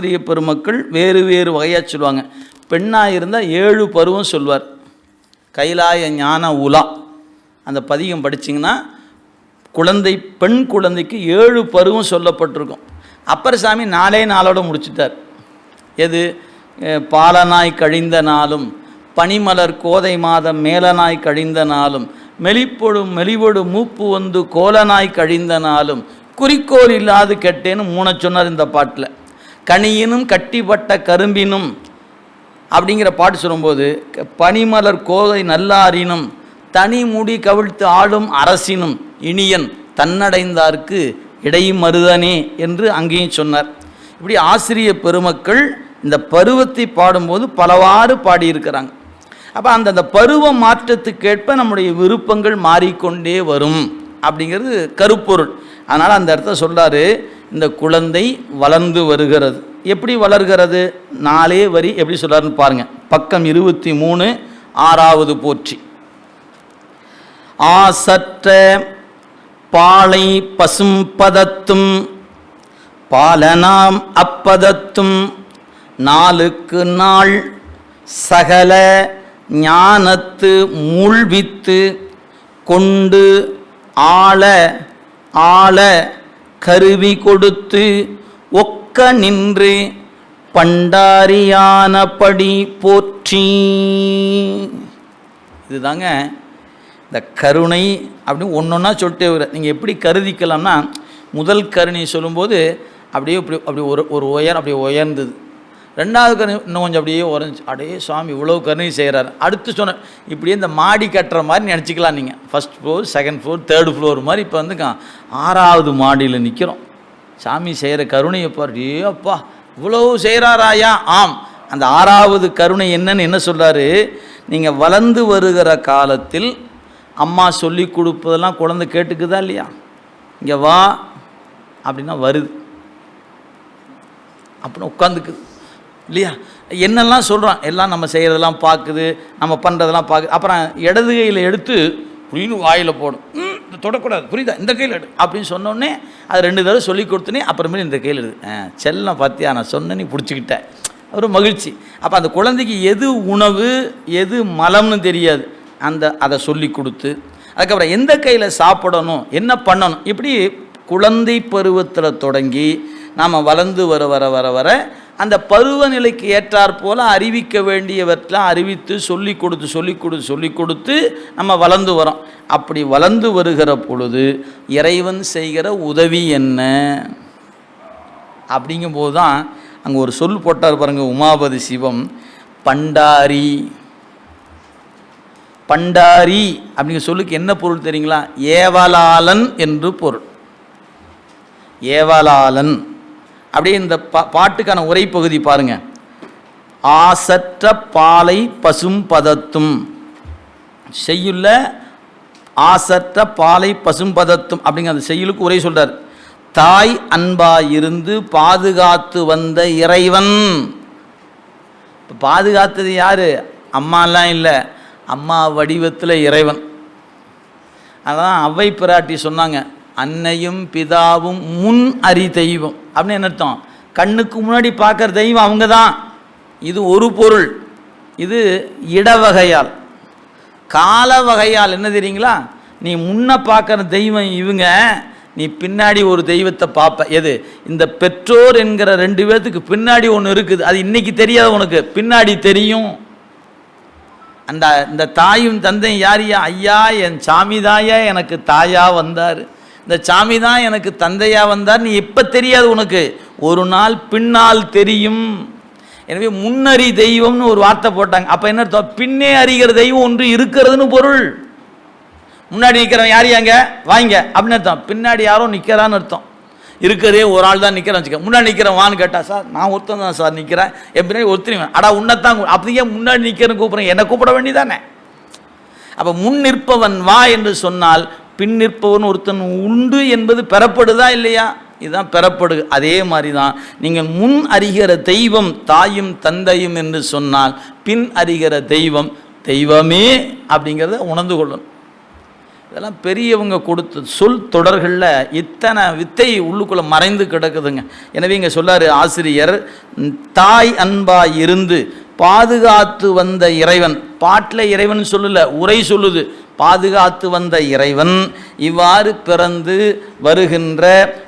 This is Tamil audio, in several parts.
ஆசிரிய பெருமக்கள் வேறு வேறு வகையாக சொல்லுவாங்க. பெண்ணாக இருந்தால் ஏழு பருவம் சொல்வார் கைலாய ஞான உலா. அந்த பதிகம் படிச்சிங்கன்னா குழந்தை பெண் குழந்தைக்கு ஏழு பருவம் சொல்லப்பட்டிருக்கும். அப்பர் சாமி நாளே நாளோட முடிச்சிட்டார். எது? பாலனாய் கழிந்த நாளும் பனிமலர் கோதை மாதம் மேலனாய் கழிந்த நாளும் மெலிப்பொடும் மெலிவொடு மூப்பு வந்து கோலனாய் கழிந்த நாளும் குறிக்கோள் இல்லாது கெட்டேன்னு மூண சொன்னார் இந்த பாட்டில். கனியினும் கட்டிப்பட்ட கரும்பினும் அப்படிங்கிற பாட்டு சொல்லும்போது பனிமலர் கோதை நல்லாரினும் தனி முடி கவிழ்த்து ஆளும் அரசினும் இனியன் தன்னடைந்தார்க்கு இடையும் மருதனே என்று அங்கேயும் சொன்னார். இப்படி ஆசிரிய பெருமக்கள் இந்த பருவத்தை பாடும்போது பலவாறு பாடியிருக்கிறாங்க. அப்போ அந்தந்த பருவ மாற்றத்துக்கேற்ப நம்முடைய விருப்பங்கள் மாறிக்கொண்டே வரும் அப்படிங்கிறது கருப்பொருள். அதனால் அந்த இடத்த சொல்கிறாரு இந்த குழந்தை வளர்ந்து வருகிறது. எப்படி வளர்கிறது? நாலே வரி எப்படி சொல்கிறாருன்னு பாருங்க. பக்கம் இருபத்தி மூணு ஆறாவது போற்றி. ஆசற்ற பாலை பசும் பதத்தும் பாலனாம் அப்பதத்தும் நாளுக்கு நாள் சகல ஞானத்து மூழ்வித்து கொண்டு ஆள ஆள கருவி கொடுத்து ஒக்க நின்று பண்டாரியானபடி போற்றி. இதுதாங்க இந்த கருணை அப்படின்னு ஒன்று ஒன்றா சொல்லிட்டே வர நீங்கள் எப்படி கருதிக்கலாம்னா முதல் கருணை சொல்லும்போது அப்படியே இப்படி அப்படி ஒரு ஒரு உயர் அப்படியே உயர்ந்தது. ரெண்டாவது கருணை இன்னும் கொஞ்சம் அப்படியே உறைஞ்சி அடையே சுவாமி இவ்வளோ கருணை செய்கிறாரு அடுத்து சொன்ன இப்படியே இந்த மாடி கட்டுற மாதிரி நினச்சிக்கலாம் நீங்கள் first floor second floor third floor மாதிரி இப்போ வந்து ஆறாவது மாடியில் நிற்கிறோம் சாமி செய்கிற கருணையை பாரு ஏ அப்பா செய்கிறாராயா ஆம். அந்த ஆறாவது கருணை என்னன்னு என்ன சொல்கிறாரு நீங்கள் வளர்ந்து வருகிற காலத்தில் அம்மா சொல்லி கொடுப்பதெல்லாம் குழந்தை கேட்டுக்குதா இல்லையா? இங்கே வா அப்படின்னா வருது. அப்படின்னு உட்காந்துக்குது இல்லையா? என்னெல்லாம் சொல்கிறான் எல்லாம் நம்ம செய்கிறதெல்லாம் பார்க்குது நம்ம பண்ணுறதெல்லாம் பார்க்குது. அப்புறம் இடது கையில் எடுத்து புரியுன்னு வாயில் போடும். ம், தொடக்கூடாது. புரியுதா? இந்த கையில் எடு. அப்படின்னு சொன்னோடனே அது ரெண்டு தடவை சொல்லி கொடுத்தனே அப்புறமேல இந்த கையில் எடு. செல்லம் பார்த்தியா நான் சொன்ன நீ பிடிச்சிக்கிட்டேன் ஒரு மகிழ்ச்சி. அப்போ அந்த குழந்தைக்கு எது உணவு எது மலம்னு தெரியாது. அந்த அதை சொல்லி கொடுத்து அதுக்கப்புறம் எந்த கையில் சாப்பிடணும் என்ன பண்ணணும் இப்படி குழந்தை பருவத்தில் தொடங்கி நாம் வளர்ந்து வர வர வர வர அந்த பருவநிலைக்கு ஏற்றாற் போல் அறிவிக்க வேண்டியவற்றெலாம் அறிவித்து சொல்லி கொடுத்து சொல்லி கொடுத்து சொல்லி கொடுத்து நம்ம வளர்ந்து வரோம். அப்படி வளர்ந்து வருகிற பொழுது இறைவன் செய்கிற உதவி என்ன? அப்படிங்கும்போது தான் அங்கே ஒரு சொல் போட்டார் பாருங்கள் உமாபதி சிவம் பண்டாரி பண்டாரி அப்படிங்கிற சொல்லுக்கு என்ன பொருள் தெரியுங்களா? ஏவலாளன் என்று பொருள். ஏவலாளன். அப்படியே இந்த பா பாட்டுக்கான உரைப்பகுதி பாருங்க. ஆசற்ற பாலை பசும் பதத்தும். செய்யுள்ள ஆசற்ற பாலை பசும் பதத்தும். அப்படிங்கிற அந்த செய்யுளுக்கு உரை சொல்றார். தாய் அன்பாய் இருந்து பாதுகாத்து வந்த இறைவன். இப்போ பாதுகாத்தது யாரு? அம்மாலாம் இல்லை. அம்மா வடிவத்தில் இறைவன். அதான் அவ்வை பிராட்டி சொன்னாங்க அன்னையும் பிதாவும் முன் அறி தெய்வம். அப்படின்னு என்ன அர்த்தம்? கண்ணுக்கு முன்னாடி பார்க்குற தெய்வம் அவங்க தான் இது ஒரு பொருள். இது இடவகையால். கால வகையால் என்ன தெரியுங்களா? நீ முன்ன பார்க்குற தெய்வம் இவங்க நீ பின்னாடி ஒரு தெய்வத்தை பார்ப்ப. எது? இந்த பெற்றோர் என்கிற ரெண்டு பேர்த்துக்கு பின்னாடி ஒன்று இருக்குது. அது இன்னைக்கு தெரியாது உனக்கு. பின்னாடி தெரியும். அந்த இந்த தாயும் தந்தையும் யாரியா ஐயா? என் சாமி தாயா? எனக்கு தாயா வந்தார். இந்த சாமி தான் எனக்கு தந்தையாக வந்தார் நீ எப்போ தெரியாது உனக்கு. ஒரு நாள் பின்னால் தெரியும். எனவே முன்னறி தெய்வம்னு ஒரு வார்த்தை போட்டாங்க. அப்போ என்ன அர்த்தம்? பின்னே அறிகிற தெய்வம் ஒன்று இருக்கிறதுன்னு பொருள். முன்னாடி நிற்கிறவன் யார் யாங்க வாங்க. அப்படின்னு அர்த்தம். பின்னாடி யாரோ நிற்கிறான்னு அர்த்தம். இருக்கிறதே ஒரு ஆள் தான் நிற்கிறேன் வச்சுக்க. முன்னாடி நிற்கிறேன் வான்னு கேட்டா சார் நான் ஒருத்தன் தான் சார் நிற்கிறேன் என் பின்னாடி ஒருத்தர் அடா உன்னைத்தான் கூ- அப்படியே முன்னாடி நிற்கிறேன்னு கூப்பிட்றேன் என்னை கூப்பிட வேண்டியதானே? அப்போ முன் நிற்பவன் வா என்று சொன்னால் பின் நிற்பவன் ஒருத்தன் உண்டு என்பது பெறப்படுதா இல்லையா? இதுதான் பெறப்படுது அதே மாதிரி தான் நீங்கள் முன் அறிகிற தெய்வம் தாயும் தந்தையும் என்று சொன்னால் பின் அறிகிற தெய்வம் தெய்வமே அப்படிங்கிறத உணர்ந்து கொள்ளணும். இதெல்லாம் பெரியவங்க கொடுத்த சொல் தொடர்களில் இத்தனை வித்தை உள்ளுக்குள்ளே மறைந்து கிடக்குதுங்க. எனவே இங்கே சொல்லாரு ஆசிரியர் தாய் அன்பாய் இருந்து பாதுகாத்து வந்த இறைவன். பாட்டில் இறைவன் சொல்லல உரை சொல்லுது. பாதுகாத்து வந்த இறைவன் இவ்வாறு பிறந்து வருகின்ற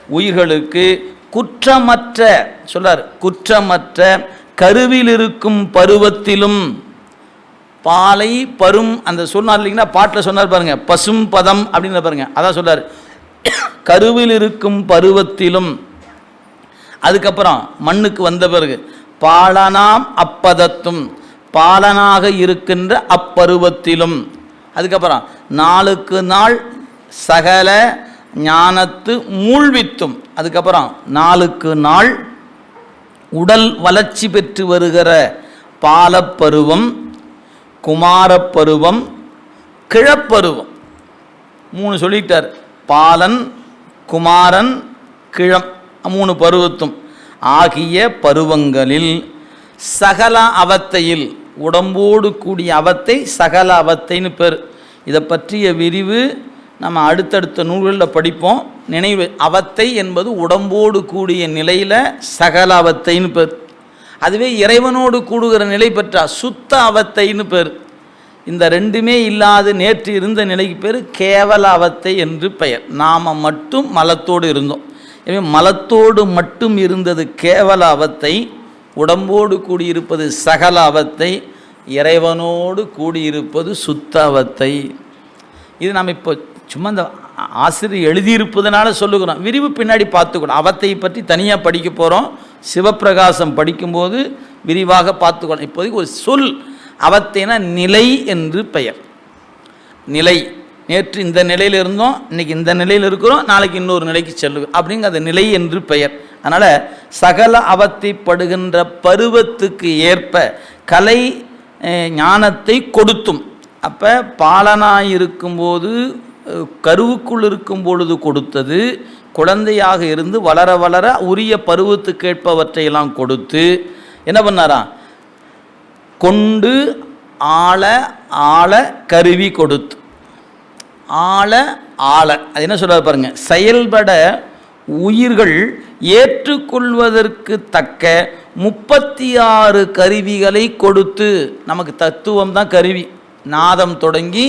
உயிர்களுக்கு குற்றமற்ற சொல்றார் குற்றமற்ற கருவில் இருக்கும் பருவத்திலும் பாலை பரும் அந்த சொன்னார் இல்லைங்கன்னா பாட்டில் சொன்னார் பாருங்க பசும் பதம் அப்படின்னு பாருங்க அதான் சொல்றார். கருவில் இருக்கும் பருவத்திலும் அதுக்கப்புறம் மண்ணுக்கு வந்த பிறகு பாலனாம் அப்பதத்தும் பாலனாக இருக்கின்ற அப்பருவத்திலும் அதுக்கப்புறம் நாளுக்கு நாள் சகல ஞானத்து மூழ்வித்தும். அதுக்கப்புறம் நாளுக்கு நாள் உடல் வளர்ச்சி பெற்று வருகிற பாலப்பருவம் குமாரப்பருவம் கிழப்பருவம். மூணு சொல்லிட்டார். பாலன் குமாரன் கிழம். மூணு பருவத்தும். ஆகிய பருவங்களில் சகல அவத்தையில் உடம்போடு கூடிய அவத்தை சகல அவத்தைன்னு பேர். இதை பற்றிய விரிவு நம்ம அடுத்தடுத்த நூல்களில் படிப்போம். நினைவு அவத்தை என்பது உடம்போடு கூடிய நிலையில் சகல அவத்தைன்னு பேர். அதுவே இறைவனோடு கூடுகிற நிலை பெற்றா சுத்த அவத்தைன்னு பேர். இந்த ரெண்டுமே இல்லாது நேற்று இருந்த நிலைக்கு பேர் கேவல அவத்தை என்று பெயர். நாம் மட்டும் மலத்தோடு இருந்தோம். எனவே மலத்தோடு மட்டும் இருந்தது கேவல அவத்தை உடம்போடு கூடியிருப்பது சகல அவத்தை இறைவனோடு கூடியிருப்பது சுத்த அவத்தை. இது நம்ம இப்போ சும்மா இந்த ஆசிரியர் எழுதியிருப்பதனால சொல்லுகிறோம். விரிவு பின்னாடி பார்த்துக்கணும். அவத்தை பற்றி தனியாக படிக்க போகிறோம் சிவப்பிரகாசம் படிக்கும்போது விரிவாக பார்த்துக்கணும். இப்போதைக்கு ஒரு சொல் அவத்தைனா நிலை என்று பெயர். நிலை. நேற்று இந்த நிலையில் இருந்தோம் இன்னைக்கு இந்த நிலையில் இருக்கிறோம் நாளைக்கு இன்னொரு நிலைக்கு செல்லுவோம் அப்படிங்கிற அந்த நிலை என்று பெயர். அதனால் சகல அவத்திப்படுகின்ற பருவத்துக்கு ஏற்ப கலை ஞானத்தை கொடுத்தும். அப்போ பாலனாயிருக்கும்போது கருவுக்குள் இருக்கும் பொழுது கொடுத்தது குழந்தையாக இருந்து வளர வளர உரிய பருவத்துக்கேற்பவற்றையெல்லாம் கொடுத்து என்ன பண்ணாராம் கொண்டு ஆள ஆள கருவி கொடுத்து. ஆள ஆள. அது என்ன சொல்கிறார் பாருங்கள் செயல்பட உயிர்கள் ஏற்றுக்கொள்வதற்கு தக்க முப்பத்தி ஆறு கருவிகளை கொடுத்து நமக்கு தத்துவம் தான் கருவி. நாதம் தொடங்கி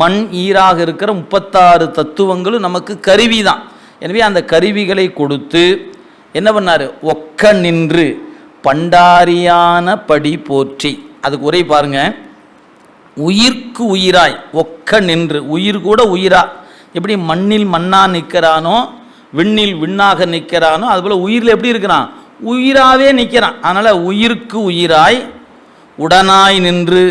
மண் ஈராக இருக்கிற முப்பத்தாறு தத்துவங்களும் நமக்கு கருவி தான். எனவே அந்த கருவிகளை கொடுத்து என்ன பண்ணார்? ஒக்க நின்று பண்டாரியான படி போற்றி. அதுக்கு உரை பாருங்க. உயிர்க்கு உயிராய் ஒக்க நின்று உயிர் கூட உயிரா. எப்படி மண்ணில் மண்ணா நிற்கிறானோ விண்ணில் விண்ணாக நிற்கிறானோ அதுபோல் உயிரில் எப்படி இருக்கிறான்? உயிராகவே நிற்கிறான். அதனால் உயிருக்கு உயிராய் உடனாய் நின்று.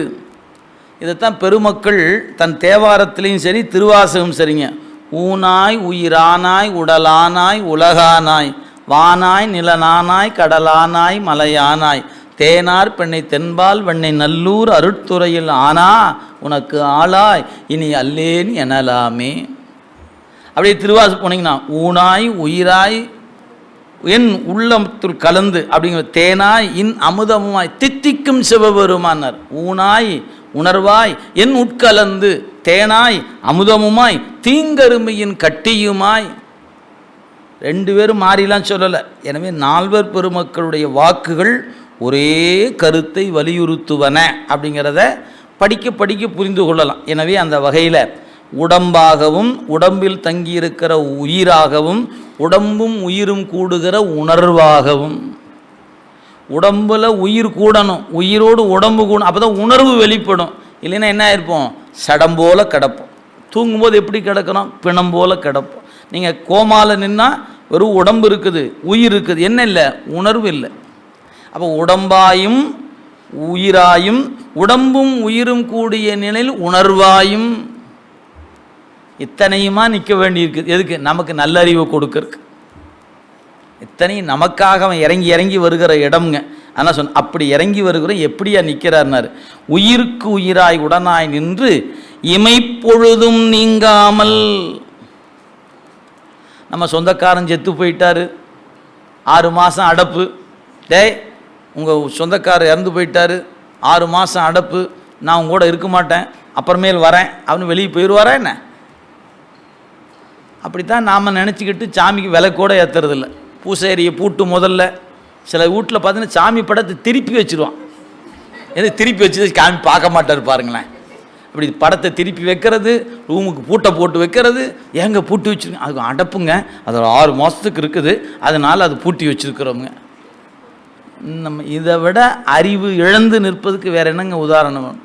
இதைத்தான் பெருமக்கள் தன் தேவாரத்திலையும் சரி திருவாசகம் சரிங்க. ஊனாய் உயிரானாய் உடலானாய் உலகானாய் வானாய் நிலனானாய் கடலானாய் மலையானாய். தேனார் பெண்ணை தென்பால் வெண்ணை நல்லூர் அருட்துறையில் ஆனா உனக்கு ஆளாய். இனி அல்லேன் எனலாமே. அப்படியே திருவாசு போனீங்கன்னா ஊனாய் உயிராய் என் உள்ளத்துள் கலந்து அப்படிங்கிற தேனாய் இன் அமுதமுமாய் தித்திக்கும் சிவபெருமானார். ஊனாய் உணர்வாய் என் உட்கலந்து தேனாய் அமுதமுமாய் தீங்கருமையின் கட்டியுமாய். ரெண்டு பேரும் மாறிலாம் சொல்லலை. எனவே நால்வர் பெருமக்களுடைய வாக்குகள் ஒரே கருத்தை வலியுறுத்துவன அப்படிங்கிறத படிக்க படிக்க புரிந்து கொள்ளலாம். எனவே அந்த வகையில் உடம்பாகவும் உடம்பில் தங்கியிருக்கிற உயிராகவும் உடம்பும் உயிரும் கூடுகிற உணர்வாகவும். உடம்பில் உயிர் கூடணும் உயிரோடு உடம்பு கூடணும் அப்போ தான் உணர்வு வெளிப்படும். இல்லைன்னா என்ன இருப்போம் சடம் போல் கிடப்போம். தூங்கும்போது எப்படி கிடக்கணும்? பிணம் போல் கிடப்போம். நீங்கள் கோமாவில் நின்னால் வெறும் உடம்பு இருக்குது உயிர் இருக்குது. என்ன இல்லை? உணர்வு இல்லை. அப்போ உடம்பாயும் உயிராயும் உடம்பும் உயிரும் கூடிய நிலையில் உணர்வாயும் இத்தனையுமா நிற்க வேண்டியிருக்குது எதுக்கு? நமக்கு நல்லறிவு கொடுக்கறக்கு இத்தனையும் நமக்காக அவன் இறங்கி இறங்கி வருகிற இடம்ங்க. ஆனால் சொன்ன அப்படி இறங்கி வருகிற எப்படியா நிற்கிறார்னார் உயிருக்கு உயிராய் உடனாய் நின்று இமைப்பொழுதும் நீங்காமல். நம்ம சொந்தக்காரன் செத்து போயிட்டாரு. ஆறு மாதம் அடப்பு. டேய் உங்கள் சொந்தக்காரர் இறந்து போயிட்டாரு. ஆறு மாதம் அடப்பு. நான் உங்க கூட இருக்க மாட்டேன். அப்புறமேல் வரேன். அவனு வெளியே போயிடுவாரா என்ன? அப்படித்தான் நாம் நினச்சிக்கிட்டு சாமிக்கு விலை கூட ஏற்றுறதில்ல பூசேரியை பூட்டு முதல்ல சில வீட்டில் பார்த்தீங்கன்னா சாமி படத்தை திருப்பி வச்சுருவான். எது திருப்பி வச்சு சாமி பார்க்க மாட்டார் பாருங்களேன். அப்படி படத்தை திருப்பி வைக்கிறது ரூமுக்கு பூட்டை போட்டு வைக்கிறது ஏங்க பூட்டி வச்சுருங்க அது அடப்புங்க. அது ஒரு ஆறு மாதத்துக்கு இருக்குது. அதனால் அது பூட்டி வச்சுருக்கிறவங்க. நம்ம இதை விட அறிவு இழந்து நிற்பதுக்கு வேறு என்னங்க உதாரணம்?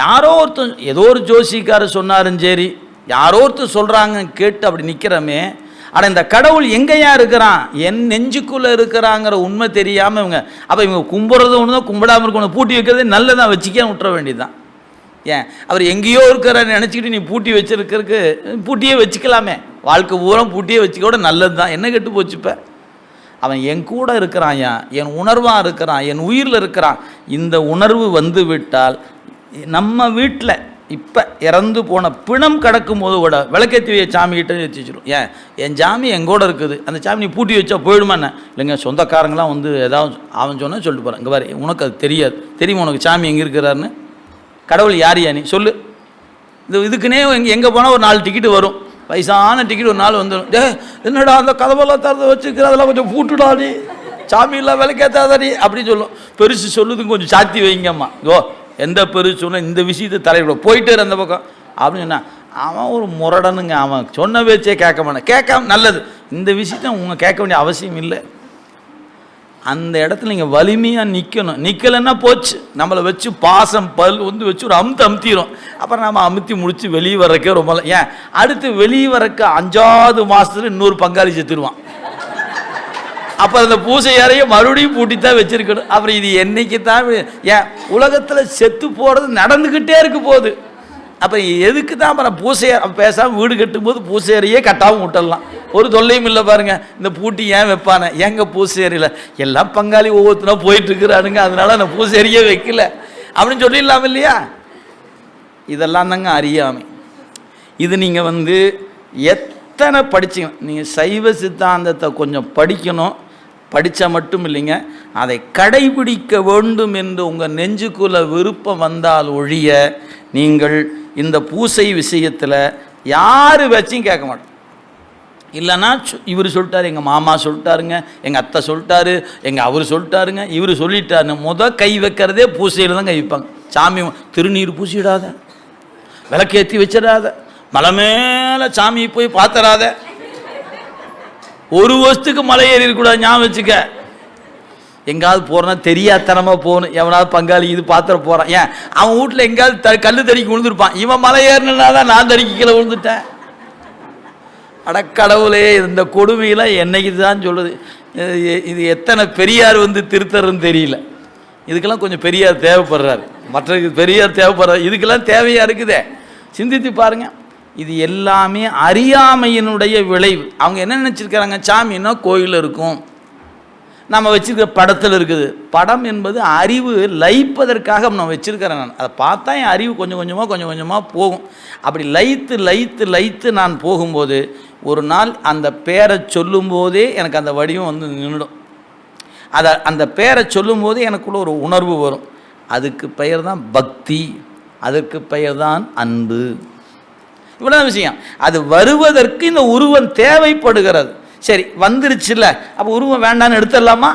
யாரோ ஒருத்தன் ஏதோ ஒரு ஜோசிக்காரர் சொன்னாரும் சரி யாரோ ஒருத்தர் சொல்கிறாங்க கேட்டு அப்படி நிற்கிறோமே ஆனால் இந்த கடவுள் எங்கேயா இருக்கிறான்? என் நெஞ்சுக்குள்ளே இருக்கிறாங்கிற உண்மை தெரியாமல் இவங்க அப்போ இவங்க கும்பிட்றது ஒன்று தான் கும்பிடாமல் இருக்கணும் பூட்டி வைக்கிறது நல்லதான் வச்சுக்க விட்டுற வேண்டியதுதான். ஏன்? அவர் எங்கேயோ இருக்கிற நினச்சிக்கிட்டு நீ பூட்டி வச்சுருக்கிறதுக்கு பூட்டியே வச்சுக்கலாமே. வாழ்க்கை பூரா பூட்டியே வச்சுக்க கூட நல்லது தான் என்ன கெட்டு போச்சு அவன் என் கூட ஏன் என் உணர்வாக இருக்கிறான் என் உயிரில் இருக்கிறான். இந்த உணர்வு வந்து விட்டால் நம்ம வீட்டில் இப்போ இறந்து போன பிணம் கிடக்கும் போது கூட விளக்கேற்றி வை சாமி வச்சு ஏன்? என் சாமி எங்கூட இருக்குது. அந்த சாமி நீ பூட்டி வச்சா போயிடுமா என்ன? இல்லைங்க சொந்தக்காரங்களாம் வந்து ஏதாவது அவன் சொன்னால் சொல்லிட்டு போகிறான் இங்கே பாரு உனக்கு அது தெரியாது. தெரியுமா உனக்கு சாமி எங்கே இருக்கிறாருன்னு? கடவுள் யார் யா நீ? சொல்லு. இது இதுக்குன்னே எங்கே எங்கே போனால் ஒரு நாலு டிக்கெட்டு வரும். வயசான டிக்கெட் ஒரு நாள் வந்துடும் டே என்னடா அந்த கதவெல்லாம் திறந்து வச்சுக்கிற அதெல்லாம் கொஞ்சம் பூட்டுடா நீ. சாமி இல்லை விளக்கேத்தாதடி அப்படின்னு சொல்லும். பெருசு சொல்லுதுங்க கொஞ்சம் சாத்தி வைங்கம்மா. ஓ எந்த பெருசு இந்த விஷயத்தை தலையிட போயிட்டே இருந்த பக்கம். அப்படின்னு என்ன அவன் ஒரு முரடனுங்க அவன் சொன்ன பேச்சே கேட்க மாட்டான். கேட்காம நல்லது. இந்த விஷயத்த உங்க கேட்க வேண்டிய அவசியம் இல்லை. அந்த இடத்துல நீங்கள் வலிமையாக நிற்கணும் நிற்கலைன்னா போச்சு. நம்மளை வச்சு பாசம் பல் வந்து வச்சு ஒரு அமுத்து அமுத்திடும் அப்புறம் நம்ம அமுத்தி முடிச்சு வெளியே வர்றக்கே ரொம்ப ஏன்? அடுத்து வெளியே வரக்க அஞ்சாவது மாதத்துல இன்னொரு பங்காளி செத்துருவான். அப்போ அந்த பூசை அறையை மறுபடியும் பூட்டி தான் வச்சிருக்கணும். அப்புறம் இது என்னைக்கு தான் ஏன் உலகத்தில் செத்து போகிறது நடந்துக்கிட்டே இருக்கு போகுது அப்போ எதுக்கு தான் அப்புறம் பூசை பேசாமல் வீடு கட்டும்போது பூசை அறையே கட்டாமல் விட்டுடலாம். ஒரு தொல்லையும் இல்லை பாருங்க இந்த பூட்டி ஏன் வைப்பானே? எங்கள் பூசை அறையில் எல்லாம் பங்காளி ஒவ்வொருத்தனா போயிட்டுருக்குறானுங்க அதனால் அதனால நான் பூசை அறையே வைக்கல. அப்படின்னு சொல்லிடலாம் இல்லையா? இதெல்லாம் தாங்க அறியாமை. இது நீங்கள் வந்து எத்தனை படிச்சீங்க நீங்கள் சைவ சித்தாந்தத்தை கொஞ்சம் படிக்கணும். படித்தா மட்டும் இல்லைங்க அதை கடைபிடிக்க வேண்டும் என்று உங்கள் நெஞ்சுக்குள்ள விருப்பம் வந்தால் ஒழிய நீங்கள் இந்த பூசை விஷயத்தில் யார் வச்சும் கேட்க மாட்டோம். இல்லைன்னா இவர் சொல்லிட்டாரு எங்கள் மாமா சொல்லிட்டாருங்க எங்கள் அத்தை சொல்லிட்டாரு எங்கள் அவர் சொல்லிட்டாருங்க இவர் சொல்லிட்டாருன்னு முத கை வைக்கிறதே பூசையில் தான் கை வைப்பாங்க. சாமி திருநீர் பூசிடாத விளக்கேற்றி வச்சிடாத மலை மேலே சாமியை போய் பார்த்தராத ஒரு வருஷத்துக்கு மலை ஏறிடக்கூடாது ஞாபகம் வச்சுக்க. எங்காவது போகிறனா தெரியாதனமாக போகணும். எவனாவது பங்காளி இது பாத்திர போகிறான் ஏன்? அவன் வீட்டில் எங்கேயாவது த கல் தடிக்கி விழுந்துருப்பான். இவன் மலை ஏறினா தான் நான் தடிக்கி கீழே விழுந்துட்டேன். அடக்கடவுளே இந்த கொடுமையெல்லாம் என்னைக்கு தான் சொல்லுது. இது- எத்தனை பெரியார் வந்து திருத்தருன்னு தெரியல. இதுக்கெல்லாம் கொஞ்சம் பெரியார் தேவைப்படுறாரு. மற்ற பெரியார் தேவைப்படுறாரு. இதுக்கெல்லாம் தேவையாக இருக்குதே? சிந்தித்து பாருங்க. இது எல்லாமே அறியாமையினுடைய விளைவு. அவங்க என்ன நினச்சிருக்கிறாங்க? சாமின்னா கோயில் இருக்கும்? நம்ம வச்சுருக்க படத்தில் இருக்குது. படம் என்பது அறிவு லயிப்பதற்காக நான் வச்சுருக்கிறேன் நான். அதை பார்த்தா என் அறிவு கொஞ்சம் கொஞ்சமாக கொஞ்சம் கொஞ்சமாக போகும். அப்படி லயித்து லயித்து லயித்து நான் போகும்போது ஒரு நாள் அந்த பேரை சொல்லும்போதே எனக்கு அந்த வடிவம் வந்து நின்றுடும். அதை அந்த பேரை சொல்லும்போது எனக்குள்ள ஒரு உணர்வு வரும். அதுக்கு பெயர் தான் பக்தி. அதற்கு பெயர் தான் அன்பு. இவ்வளோ விஷயம். அது வருவதற்கு இந்த உருவம் தேவைப்படுகிறது. சரி வந்துருச்சுல்ல. அப்போ உருவம் வேண்டான்னு எடுத்துடலாமா?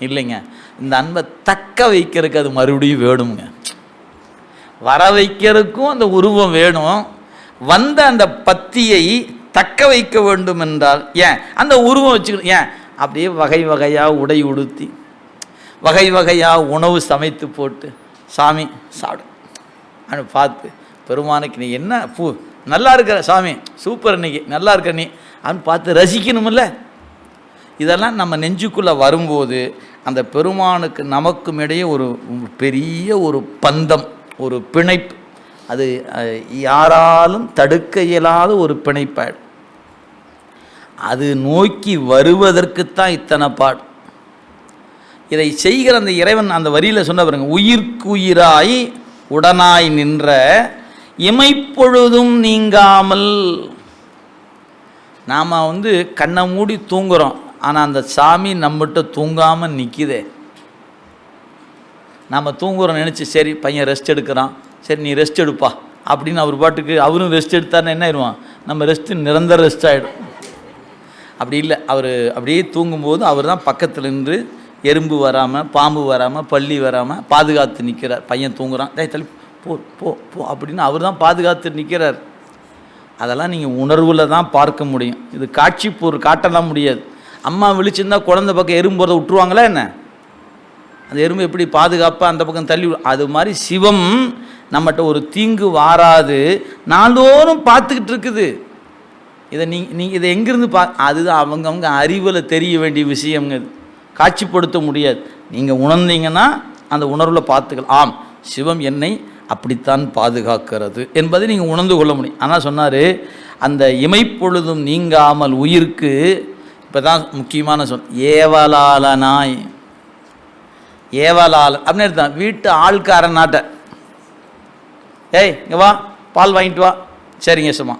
இல்லைங்க. இந்த அன்பை தக்க வைக்கிறதுக்கு அது மறுபடியும் வேணுங்க வர வைக்கிறதுக்கும் அந்த உருவம் வேணும். வந்த அந்த பத்தியை தக்க வைக்க வேண்டும் என்றால் ஏன்? அந்த உருவம் வச்சுக்கணும். ஏன்? அப்படியே வகை வகையாக உடை உடுத்தி வகை வகையாக உணவு சமைத்து போட்டு சாமி சாப்பிடு. அப்படின்னு பார்த்து பெருமானுக்கு நீ என்ன பூ நல்லா இருக்கிற சாமி சூப்பர் இன்னைக்கு நல்லா இருக்க நீ அப்படின்னு பார்த்து ரசிக்கணுமில்ல? இதெல்லாம் நம்ம நெஞ்சுக்குள்ளே வரும்போது அந்த பெருமானுக்கு நமக்கும் இடையே ஒரு பெரிய ஒரு பந்தம் ஒரு பிணைப்பு. அது யாராலும் தடுக்க இயலாத ஒரு பிணைப்பாடு அது நோக்கி வருவதற்குத்தான் இத்தனை பாடு. இதை செய்கிற அந்த இறைவன் அந்த வரியில் சொன்ன பாருங்க உயிர்க்குயிராய் உடனாய் நின்ற இமைப்பொழுதும் நீங்காமல். நாம் வந்து கண்ணை மூடி தூங்குகிறோம் ஆனால் அந்த சாமி நம்மகிட்ட தூங்காமல் நிற்கிதே நாம் தூங்குறோம் நினச்சி சரி பையன் ரெஸ்ட் எடுக்கிறான். சரி நீ ரெஸ்ட் எடுப்பா. அப்படின்னு அவர் பாட்டுக்கு அவரும் ரெஸ்ட் எடுத்தாருன்னா என்ன ஆயிடுவான் நம்ம ரெஸ்ட்டு நிரந்தர ரெஸ்ட் ஆகிடும் அப்படி இல்லை. அவர் அப்படியே தூங்கும்போது அவர் தான் பக்கத்தில் நின்று எறும்பு வராமல் பாம்பு வராமல் பள்ளி வராமல் பாதுகாத்து நிற்கிறார் பையன் தூங்குறான். தள்ளி போ போ போ அப்படின்னு அவர் தான் பாதுகாத்து நிற்கிறார் அதெல்லாம் நீங்கள் உணர்வில் தான் பார்க்க முடியும். இது காட்சி பொருள் காட்டலாம் முடியாது. அம்மா விழிச்சிருந்தா குழந்தை பக்கம் எறும்பு போகிறத விட்டுருவாங்களா என்ன? அந்த எறும்பு எப்படி பாதுகாப்பாக அந்த பக்கம் தள்ளி அது மாதிரி சிவம் நம்மகிட்ட ஒரு தீங்கு வாராது. நாள்தோறும் பார்த்துக்கிட்டு இருக்குது. இதை நீ நீங்கள் இதை எங்கேருந்து பா அதுதான் அவங்கவுங்க அறிவில் தெரிய வேண்டிய விஷயங்க இது. காட்சிப்படுத்த முடியாது. நீங்கள் உணர்ந்தீங்கன்னா அந்த உணர்வில் பார்த்துக்கலாம். ஆம் சிவம் என்னை அப்படித்தான் பாதுகாக்கிறது என்பதை நீங்கள் உணர்ந்து கொள்ள முடியும். ஆனால் சொன்னார் அந்த இமைப்பொழுதும் நீங்காமல் உயிருக்கு இப்போ தான் முக்கியமான சொல் ஏவலாளனாய். ஏவலாளன் அப்படின்னு எடுத்தான். வீட்டு ஆள்காரன் நாட்டை. ஏய் இங்கே வா பால் வாங்கிட்டு வா. சரிங்க சும்மா.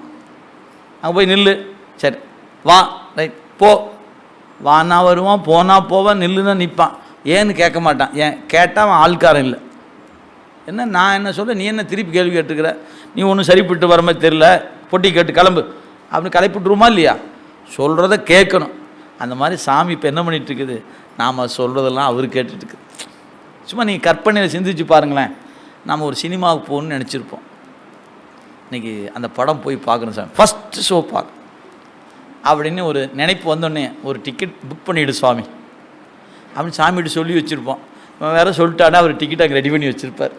அங்கே போய் நில்லு. சரி வா ரைட் போ. வானா வருவான் போனால் போவான் நில்லுன்னு நிற்பான் ஏன்னு கேட்க மாட்டான். ஏன் கேட்டால் அவன் ஆள்காரன் இல்லை. என்ன நான் என்ன சொல்ல நீ என்ன திருப்பி கேள்வி கேட்டுக்கிற நீ ஒன்றும் சரிப்பட்டு வர மாதிரி தெரில பொட்டி கேட்டு கிளம்பு. அப்படின்னு கலைப்பிட்டுருமா இல்லையா? சொல்கிறத கேட்கணும். அந்த மாதிரி சாமி இப்போ என்ன பண்ணிகிட்ருக்குது நாம் சொல்கிறதெல்லாம் அவர் கேட்டுட்டு இருக்குது சும்மா நீங்கள் கற்பனையில் சிந்திச்சு பாருங்களேன். நாம் ஒரு சினிமாவுக்கு போகணும்னு நினச்சிருப்போம். இன்னைக்கு அந்த படம் போய் பார்க்கணும் சாமி. ஃபஸ்ட்டு ஷோ பார்க்க அப்படின்னு ஒரு நினைப்பு வந்தோடனே ஒரு டிக்கெட் புக் பண்ணிவிடு சுவாமி அப்படின்னு சாமிகிட்ட சொல்லி வச்சுருப்போம். வேறு வேற அவர் டிக்கெட் அங்கே ரெடி பண்ணி வச்சுருப்பார்.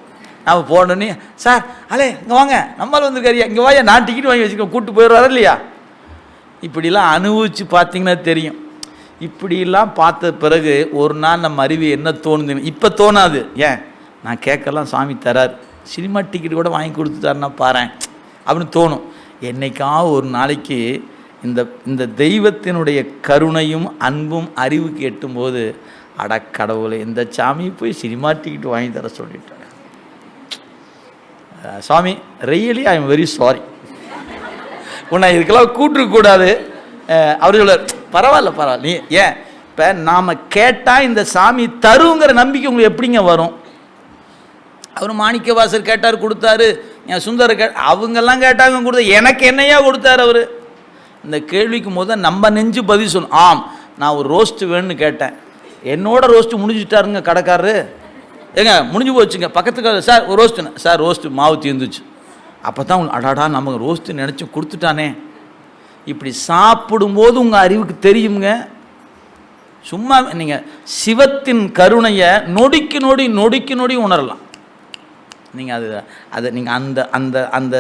நம்ம போனோடனே சார் அலே இங்கே வாங்க. நம்மளால் வந்திருக்காரியா இங்கே வாயா நான் டிக்கெட் வாங்கி வச்சுருக்கேன் கூப்பிட்டு போயிடுவாரா இல்லையா? இப்படிலாம் அனுபவித்து பார்த்தீங்கன்னா தெரியும். இப்படிலாம் பார்த்த பிறகு ஒரு நாள் நம்ம அறிவு என்ன தோணுது? இப்போ தோணாது. ஏன்? நான் கேட்கலாம் சாமி தரார். சினிமா டிக்கெட் கூட வாங்கி கொடுத்துட்டாருன்னா பாரேன். அப்படின்னு தோணும். என்னைக்கா ஒரு நாளைக்கு இந்த இந்த தெய்வத்தினுடைய கருணையும் அன்பும் அறிவுக்கு எட்டும்போது அட கடவுளை இந்த சாமி போய் சினிமா டிக்கெட் வாங்கி தர சொல்லிட்டேன் சாமி really I am very sorry உன்னை இதுக்கெல்லாம் கூட்டுக்கூடாது அவர் சொல்ல பரவாயில்ல பரவாயில்ல. நீ ஏன்? இப்போ நாம் கேட்டால் இந்த சாமி தருங்கிற நம்பிக்கை உங்களுக்கு எப்படிங்க வரும்? அவர் மாணிக்க வாசர் கேட்டார் கொடுத்தாரு. என் சுந்தர கே அவங்கெல்லாம் கேட்டாங்க கொடுத்தா எனக்கு என்னையா கொடுத்தாரு அவர்? இந்த கேள்விக்கு முத நம்ம நெஞ்சு பதில் சொல்லணும் ஆம் நான் ஒரு ரோஸ்ட்டு வேணும்னு கேட்டேன். என்னோட ரோஸ்ட்டு முடிஞ்சுட்டாருங்க கடைக்காரரு. ஏங்க முடிஞ்சு போச்சுங்க. பக்கத்துக்கு சார் ஒரு ரோஸ்ட்டு சார் ரோஸ்ட்டு மாவு தீர்ந்துச்சு அப்போ தான் அடாடா நமக்கு ரோஸ்ட்டு நினச்சி கொடுத்துட்டானே. இப்படி சாப்பிடும்போது உங்கள் அறிவுக்கு தெரியுங்க சும்மா நீங்கள் சிவத்தின் கருணையை நொடிக்கு நொடி நொடிக்கு நொடி உணரலாம். நீங்கள் அது அதை நீங்கள் அந்த அந்த அந்த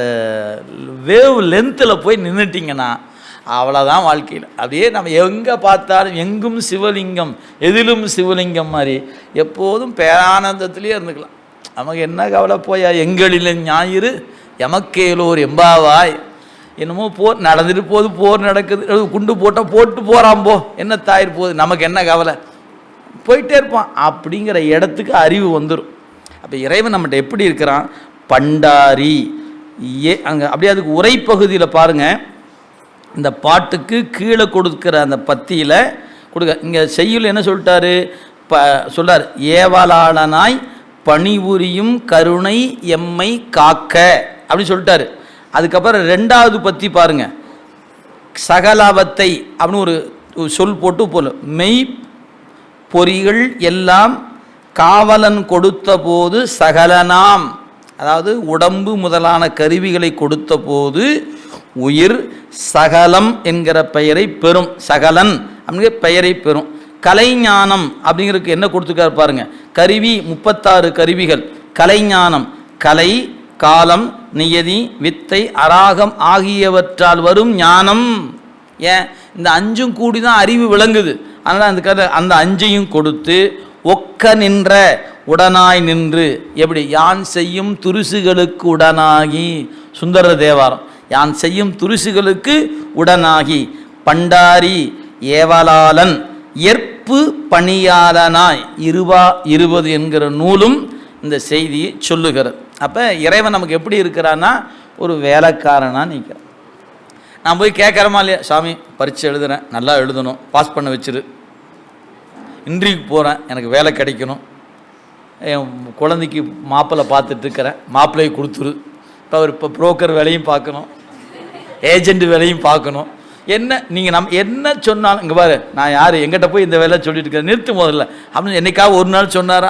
வேவ் லென்த்தில் போய் நின்றுட்டிங்கன்னா அவ்வளோதான் வாழ்க்கையில். அப்படியே நம்ம எங்கே பார்த்தாலும் எங்கும் சிவலிங்கம் எதிலும் சிவலிங்கம் மாதிரி எப்போதும் பேரானந்தத்திலே இருந்துக்கலாம். நமக்கு என்ன கவலை போயா? எங்களில் ஞாயிறு எமக்கேலோர் எம்பாவாய். என்னமோ போர் நடந்துட்டு போகுது போர் நடக்குது. குண்டு போட்டால் போட்டு போகிறான் போ. என்ன தாயிர் போகுது? நமக்கு என்ன கவலை? போயிட்டே இருப்பான். அப்படிங்கிற இடத்துக்கு அறிவு வந்துடும் அப்போ இறைவன் நம்மகிட்ட எப்படி இருக்கிறான்? பண்டாரி. ஏ அங்கே அப்படியே அதுக்கு உரைப்பகுதியில் பாருங்கள் இந்த பாட்டுக்கு கீழே கொடுக்குற அந்த பத்தியில் கொடுக்க இங்கே செய்யுள் என்ன சொல்லிட்டாரு? ப சொல்கிறார் ஏவலாளனாய் பணிபுரியும் கருணை எம்மை காக்க அப்படின்னு சொல்லிட்டாரு. அதுக்கப்புறம் ரெண்டாவது பத்தி பாருங்க. சகலாபத்தை அப்படின்னு ஒரு ஒரு சொல் போட்டு போல. மெய் பொறிகள் எல்லாம் காவலன் கொடுத்த போது சகலனாம் அதாவது உடம்பு முதலான கருவிகளை கொடுத்த போது உயிர் சகலம் என்கிற பெயரை பெறும். சகலன் அப்படிங்கிற பெயரை பெறும். கலைஞானம் அப்படிங்கிறதுக்கு என்ன கொடுத்துருக்காரு பாருங்க. கருவி முப்பத்தாறு கருவிகள். கலைஞானம் கலை காலம் நியதி வித்தை அராகம் ஆகியவற்றால் வரும் ஞானம். ஏன்? இந்த அஞ்சும் கூடி தான் அறிவு விளங்குது. அதனால் அந்த கதை அந்த அஞ்சையும் கொடுத்து ஒக்க நின்ற உடனாய் நின்று எப்படி? யான் செய்யும் துருசுகளுக்கு உடனாகி சுந்தர தேவாரம். யான் செய்யும் துரிசுகளுக்கு உடனாகி பண்டாரி ஏவலாளன் ஏற்பு பணியாளனாய் இருபா இருபது என்கிற நூலும் இந்த செய்தியை சொல்லுகிறது. அப்போ இறைவன் நமக்கு எப்படி இருக்கிறான்னா ஒரு வேலைக்காரனாக நிற்கிறான் நான் போய் கேட்குறமா இல்லையா? சாமி பரிச்சு எழுதுறேன் நல்லா எழுதணும் பாஸ் பண்ண வச்சிரு. இன்றைக்கு போகிறேன் எனக்கு வேலை கிடைக்கணும். என் குழந்தைக்கு மாப்பிள்ளை பார்த்துட்டு இருக்கிறேன் மாப்பிள்ளையை கொடுத்துரு. இப்போ அவர் இப்போ புரோக்கர் வேலையும் பார்க்கணும். ஏஜென்ட் வேலையும் பார்க்கணும். என்ன நீங்கள் நம் என்ன சொன்னாலும் இங்கே பாரு நான் யார் எங்கிட்ட போய் இந்த வேலை சொல்லிட்டு இருக்கேன் நிறுத்து முதல்ல. அப்படின்னு என்னைக்காவது ஒரு நாள் சொன்னாரா?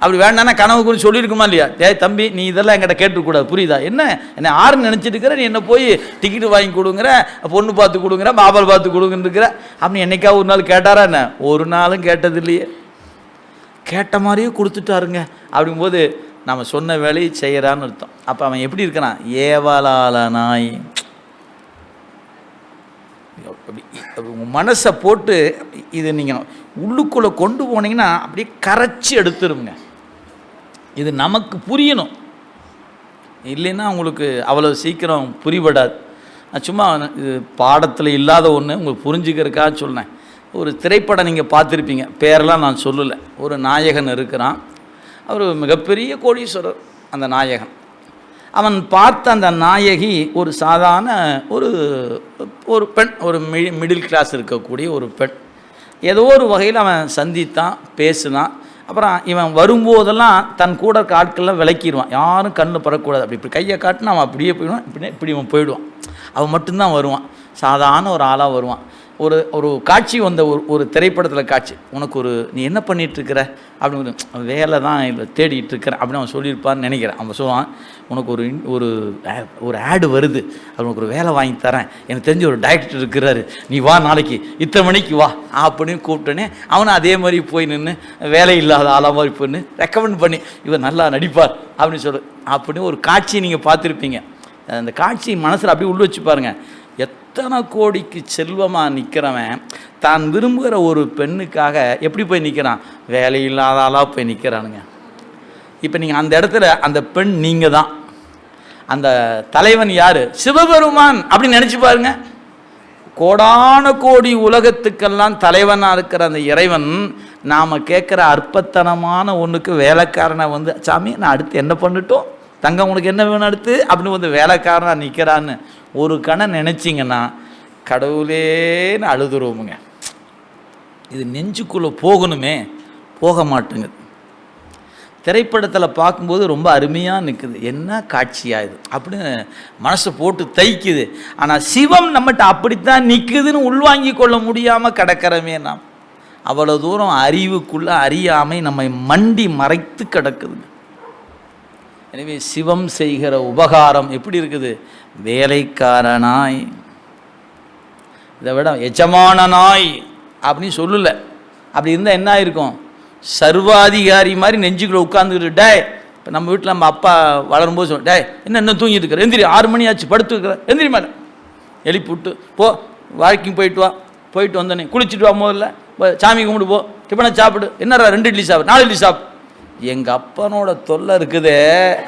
அப்படி வேண்டாம்னா கனவு குறித்து சொல்லியிருக்குமா இல்லையா? ஏ தம்பி நீ இதெல்லாம் எங்கிட்ட கேட்டுக்கூடாது புரியுதா? என்ன? என்னை ஆறுன்னு நினச்சிட்டு இருக்கிற நீ என்ன போய் டிக்கெட் வாங்கி கொடுங்குற பொண்ணு பார்த்து கொடுங்குற மாப்பிளை பார்த்து கொடுங்கன்னு இருக்கிற. அப்படின்னு என்னைக்காவது ஒரு நாள் கேட்டாரா என்ன? ஒரு நாளும் கேட்டது இல்லையே. கேட்ட மாதிரியே கொடுத்துட்டாருங்க. அப்படிங்கும்போது நம்ம சொன்ன வேலையை செய்கிறான்னு அர்த்தம். அப்போ அவன் எப்படி இருக்கிறான் ஏவலால நாய் உங்கள் மனசை போட்டு இது நீங்கள் உள்ளுக்குள்ளே கொண்டு போனீங்கன்னா அப்படியே கரைச்சி எடுத்துருங்க. இது நமக்கு புரியணும். இல்லைன்னா உங்களுக்கு அவ்வளோ சீக்கிரம் புரிபடாது. நான் சும்மா இது பாடத்தில் இல்லாத ஒன்று உங்களுக்கு புரிஞ்சுக்கிறதுக்காக சொன்னேன் ஒரு திரைப்படம் நீங்கள் பார்த்துருப்பீங்க. பேரெல்லாம் நான் சொல்லலை. ஒரு நாயகன் இருக்கிறான். அவர் மிகப்பெரிய கோடீஸ்வரர் அந்த நாயகன். அவன் பார்த்த அந்த நாயகி ஒரு சாதாரண ஒரு ஒரு பெண் ஒரு மிடி மிடில் கிளாஸ் இருக்கக்கூடிய ஒரு பெண். ஏதோ ஒரு வகையில் அவன் சந்தித்தான் பேசினான். அப்புறம் இவன் வரும்போதெல்லாம் தன் கூட இருக்க ஆட்கள்லாம் விளக்கிடுவான். யாரும் கண்ணில் படக்கூடாது. அப்படி இப்படி கையை காட்டினா அவன் அப்படியே போயிடுவான். இப்படி இப்படி அவன் போயிடுவான். அவன் மட்டும்தான் வருவான். சாதாரண ஒரு ஆளாக வருவான். ஒரு ஒரு காட்சி வந்த ஒரு ஒரு திரைப்படத்தில் காட்சி. உனக்கு ஒரு நீ என்ன பண்ணிகிட்ருக்கிற இருக்கிற அப்படின்னு வேலை தான் இப்போ தேடிட்டு இருக்கிறேன் அப்படின்னு அவன் சொல்லியிருப்பான்னு நினைக்கிறேன். அவன் சொல்லுவான் உனக்கு ஒரு இன்- ஒரு ஒரு ஆடு வருது. அது உனக்கு ஒரு வேலை வாங்கி தரேன். எனக்கு தெரிஞ்ச ஒரு டைரக்டர் இருக்கிறாரு. நீ வா நாளைக்கு இத்தனை மணிக்கு வா அப்படின்னு கூப்பிட்டோன்னே அவனும் அதே மாதிரி போய் நின்று வேலை இல்லாத ஆளாக மாதிரி போய் ரெக்கமெண்ட் பண்ணி இவர் நல்லா நடிப்பார் அப்படின்னு சொல்லு. அப்படின்னு ஒரு காட்சியை நீங்கள் பார்த்துருப்பீங்க. அந்த காட்சி மனசில் அப்படியே உள்ள வச்சு பாருங்கள் எத்தனை கோடிக்கு செல்வமாக நிற்கிறவன் தான் விரும்புகிற ஒரு பெண்ணுக்காக எப்படி போய் நிற்கிறான் வேலையில்லாத ஆளாக போய் நிற்கிறானுங்க இப்போ நீங்கள் அந்த இடத்துல அந்த பெண் நீங்கள் தான். அந்த தலைவன் யார்? சிவபெருமான் அப்படின்னு நினச்சி பாருங்க. கோடான கோடி உலகத்துக்கெல்லாம் தலைவனாக இருக்கிற அந்த இறைவன் நாம் கேட்குற அற்பத்தனமான ஒன்றுக்கு வேலைக்காரனை வந்து சாமி நான் அடுத்து என்ன பண்ணட்டும்? தங்கம் உனக்கு என்ன வேணும் அடுத்து? அப்படின்னு வந்து வேலைக்காரனாக நிற்கிறான்னு ஒரு கணம் நினச்சிங்கன்னா கடவுளேன்னு அழுதுருவோமுங்க. இது நெஞ்சுக்குள்ளே போகணுமே போக மாட்டேங்குது. திரைப்படத்தில் பார்க்கும்போது ரொம்ப அருமையாக நிற்குது என்ன காட்சியாக இது? அப்படின்னு மனசை போட்டு தைக்குது. ஆனால் சிவம் நம்மகிட்ட அப்படித்தான் நிற்குதுன்னு உள்வாங்கி கொள்ள முடியாமல் கிடக்கிறமே நாம். அவ்வளோ தூரம் அறிவுக்குள்ளே அறியாமை நம்மை மண்டி மறைத்து கிடக்குதுங்க. எனவே சிவம் செய்கிற உபகாரம் எப்படி இருக்குது? வேலைக்காரனாய். இதை விட எஜமான நாய் அப்படின்னு சொல்லல. அப்படி இருந்தால் என்ன ஆயிருக்கும்? சர்வாதிகாரி மாதிரி நெஞ்சுக்குள்ள உட்காந்துக்கிட்டு டேய் இப்போ நம்ம வீட்டில் நம்ம அப்பா வளரும்போது சொல்ல டே என்ன என்ன தூங்கிட்டு இருக்கிற? எந்திரி ஆறு மணி ஆச்சு படுத்து இருக்கிற. எந்திரி மேடம் எழுப்பி விட்டு போ வாக்கிங் போயிட்டு வா. போயிட்டு வந்தோடனே குளிச்சுட்டு வா முதல்ல. சாமி கும்பிட்டு போ டிஃபனை சாப்பிடு. என்னடா ரெண்டு இட்லி சாப்பிடு நாலு இட்லி சாப்பிடு. எங்கள் அப்பனோட தொல்லை இருக்குதே.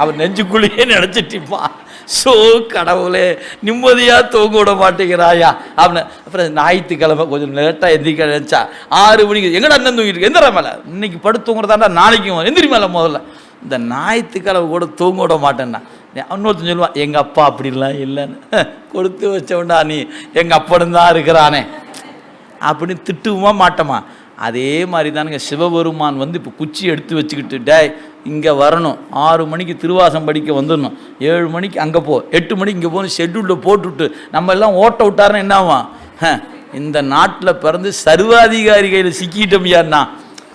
அவன் நெஞ்சுக்குள்ளேயே நினச்சிட்டிப்பான் ஸோ கடவுளே நிம்மதியாக தூங்க விட மாட்டேங்கிறாயா? அப்படின்னு. அப்புறம் ஞாயிற்றுக்கிழமை கொஞ்சம் லேட்டாக எந்திரிக்க நினச்சா ஆறு மணிக்கு எங்கடா அண்ணன் தூங்கிட்டு இருக்கு? எந்திர மேலே. இன்னைக்கு படுத்து தூங்குறதாண்டா நாளைக்கும் எந்திரி மேலே முதல்ல. இந்த ஞாயிற்றுக்கிழமை கூட தூங்க விட மாட்டேன்னா. இன்னொருத்தன் சொல்லுவான் எங்கள் அப்பா அப்படிலாம் இல்லைன்னு. கொடுத்து வச்சவன்டா நீ. எங்கள் அப்பனும் தான் இருக்கிறானே. அப்படின்னு திட்டுவோமா மாட்டோமா? அதே மாதிரி தானுங்க சிவபெருமான் வந்து இப்போ குச்சி எடுத்து வச்சுக்கிட்டு டேய் இங்கே வரணும். ஆறு மணிக்கு திருவாசம் படிக்க வந்துடணும். ஏழு மணிக்கு அங்கே போ. எட்டு மணிக்கு இங்கே போகணும் ஷெட்யூலில் போட்டுவிட்டு நம்ம எல்லாம் ஓட்ட விட்டாருன்னு என்ன இந்த நாட்டில் பிறந்து சர்வாதிகாரி கையில் சிக்கிட்டோம்யாண்ணா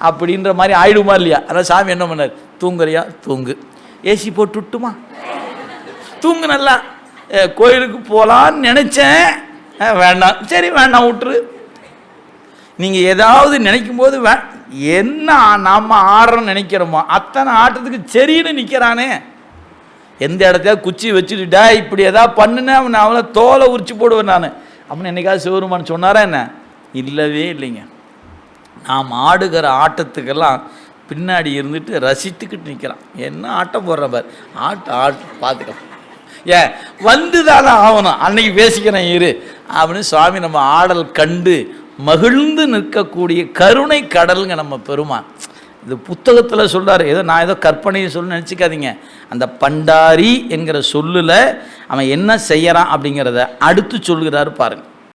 அப்படின்ற மாதிரி ஆயிடுமா இல்லையா? அதான் சாமி என்ன பண்ணார்? தூங்குறியா? தூங்கு. ஏசி போட்டு விட்டுமா தூங்கு நல்லா. கோயிலுக்கு போகலான்னு நினச்சேன். வேண்டாம். சரி வேண்டாம் விட்டுரு. நீங்கள் ஏதாவது நினைக்கும் போது வே என்ன நாம் ஆடுறோம்னு நினைக்கிறோமோ அத்தனை ஆட்டத்துக்கு சரின்னு நிற்கிறானே எந்த இடத்தையா குச்சி வச்சுட்டு இப்படி எதாவது பண்ணுனேன் அவனை அவனை தோலை உரிச்சு போடுவேன் நான். அப்படின்னு என்னைக்காவது சிவருமான் சொன்னாரா என்ன? இல்லவே இல்லைங்க. நாம் ஆடுகிற ஆட்டத்துக்கெல்லாம் பின்னாடி இருந்துட்டு ரசித்துக்கிட்டு நிற்கிறான் என்ன ஆட்டம் போடுற பார்? ஆட்டம் ஆட்டம் பார்த்துக்கலாம் ஏன் வந்து தானே ஆகணும். அன்னைக்கு பேசிக்கிறேன் இரு. அப்படின்னு சுவாமி நம்ம ஆடல் கண்டு மகிழ்ந்து நிற்கக்கூடிய கருணை கடலுங்க நம்ம பெருமான். இது புத்தகத்தில் சொல்கிறார் ஏதோ நான் ஏதோ கற்பனையை சொல்லு நினச்சிக்காதீங்க. அந்த பண்டாரி என்கிற சொல்லில் அவன் என்ன செய்கிறான் அப்படிங்கிறத அடுத்து சொல்கிறாரு பாருங்கள்